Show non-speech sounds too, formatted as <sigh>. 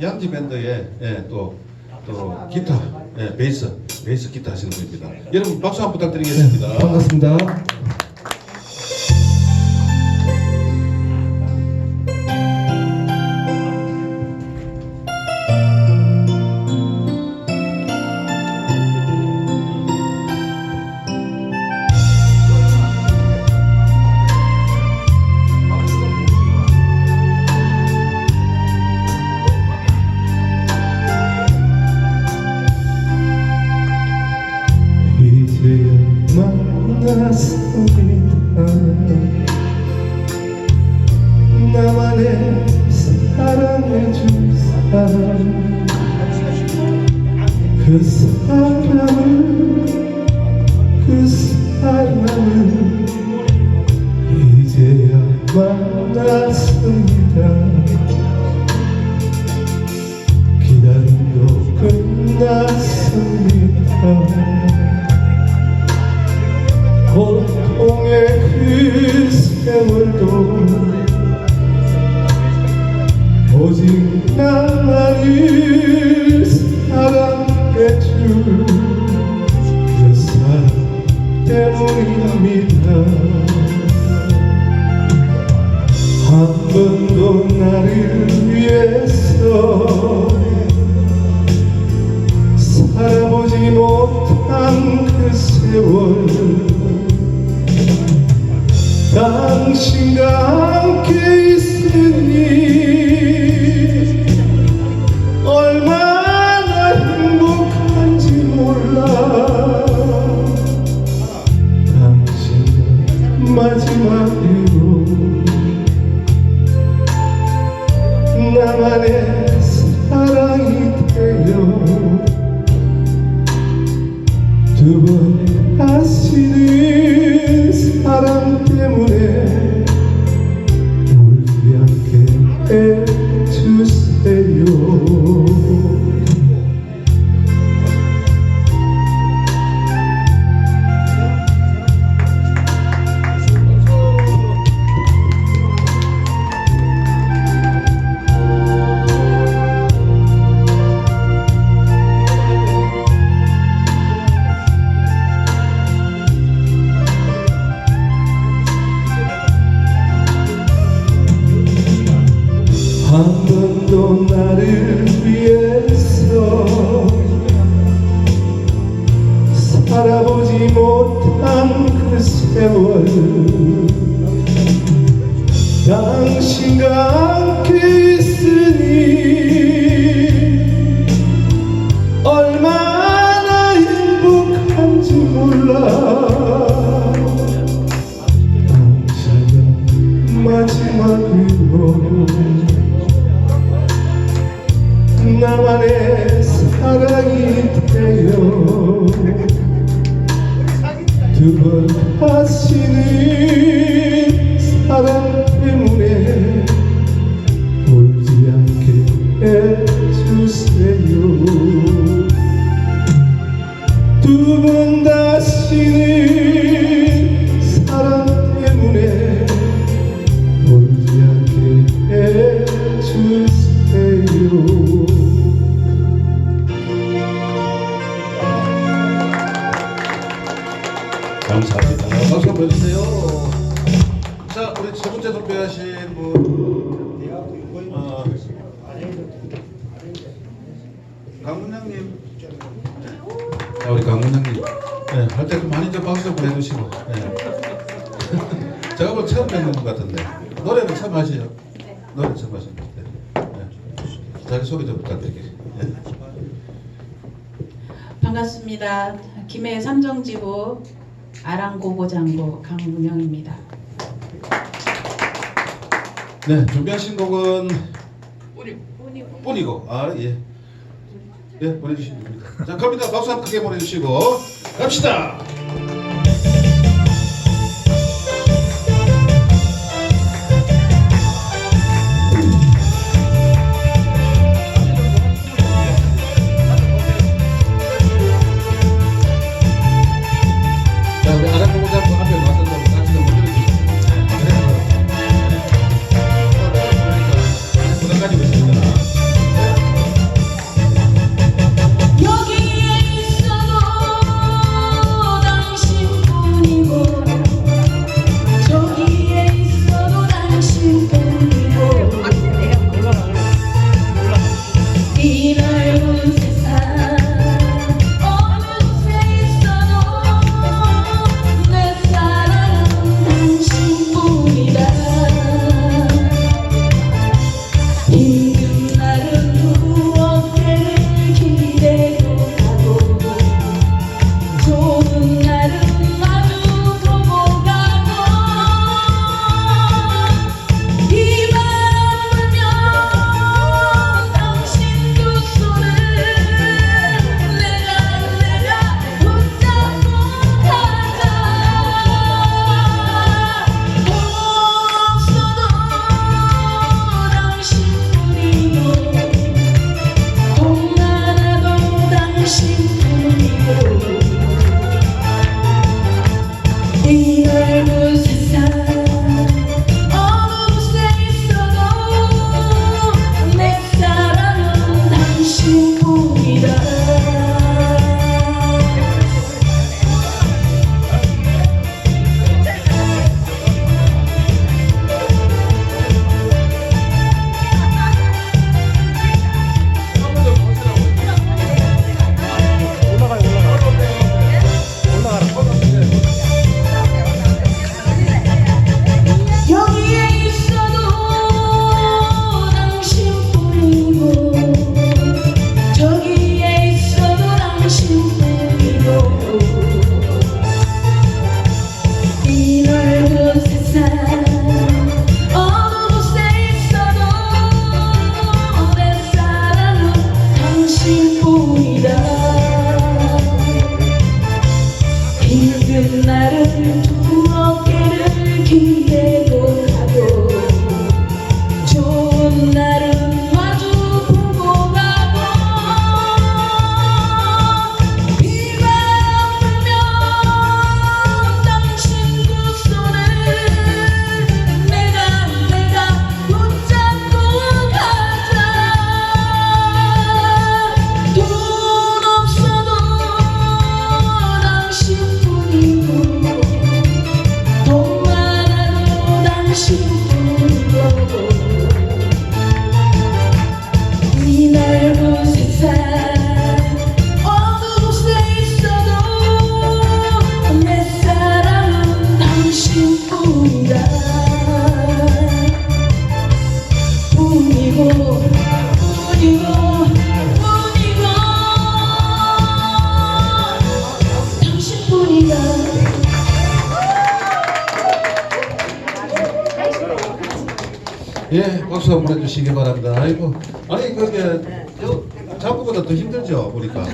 양지 밴드의 예, 또, 또 기타, 예, 베이스, 베이스 기타 하시는 분입니다. 여러분 박수 한번 부탁드리겠습니다. 반갑습니다. 그 사람을 그 사람을 이제야 만났습니다. 기다림도 끝났습니다 줄그 사랑 때문입니다 한 번도 나를 위해서 살아보지 못한 그 세월. 당신과 함께 있으니 두번 다시는 사랑 때문에 못한 그 세월. 당신과 다시는 사랑 해주세요. 자, 우리 첫 번째 도표하신 분, 어, 강문장님. 자, 우리 강문장님. 네, 할때좀 많이 좀 박수 좀 해주시고. 네. <laughs> 제가 뭐 처음 뵙는 것 같은데 노래는 처음 하시죠? 노래 처음 하시는 것 같아요. 네. 자기 소개 좀 부탁드리겠습니다. 네. 반갑습니다. 김해 삼정지구 아랑고고장고 강문영입니다. 네, 준비하신 곡은 뿐이고 아 예. 예, 보내주시면 됩니다. 자, 갑니다. 박수 한번 크게 보내주시고 갑시다. you. 예, 박수 한번 해주시기 바랍니다. 아이고, 아니 그게 요 자꾸보다 더 힘들죠, 보니까.